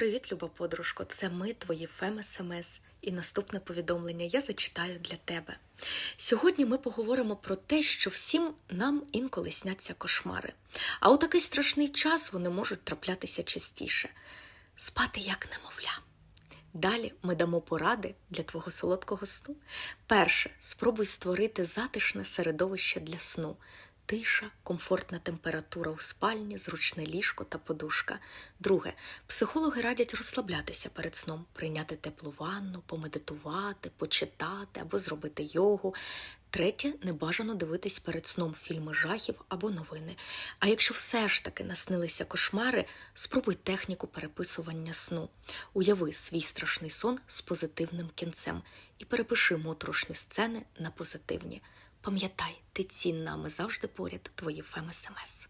Привіт, люба подружко! Це ми, твої Фем СМС. І наступне повідомлення я зачитаю для тебе. Сьогодні ми поговоримо про те, що всім нам інколи сняться кошмари. А у такий страшний час вони можуть траплятися частіше. Спати як немовля. Далі ми дамо поради для твого солодкого сну. Перше, спробуй створити затишне середовище для сну. Тиша, комфортна температура у спальні, зручне ліжко та подушка. Друге, психологи радять розслаблятися перед сном, прийняти теплу ванну, помедитувати, почитати або зробити йогу. Третє, не бажано дивитись перед сном фільми жахів або новини. А якщо все ж таки наснилися кошмари, спробуй техніку переписування сну. Уяви свій страшний сон з позитивним кінцем і перепиши моторошні сцени на позитивні. Пам'ятай, ти цінна, ми завжди поряд, твої Фем СМС.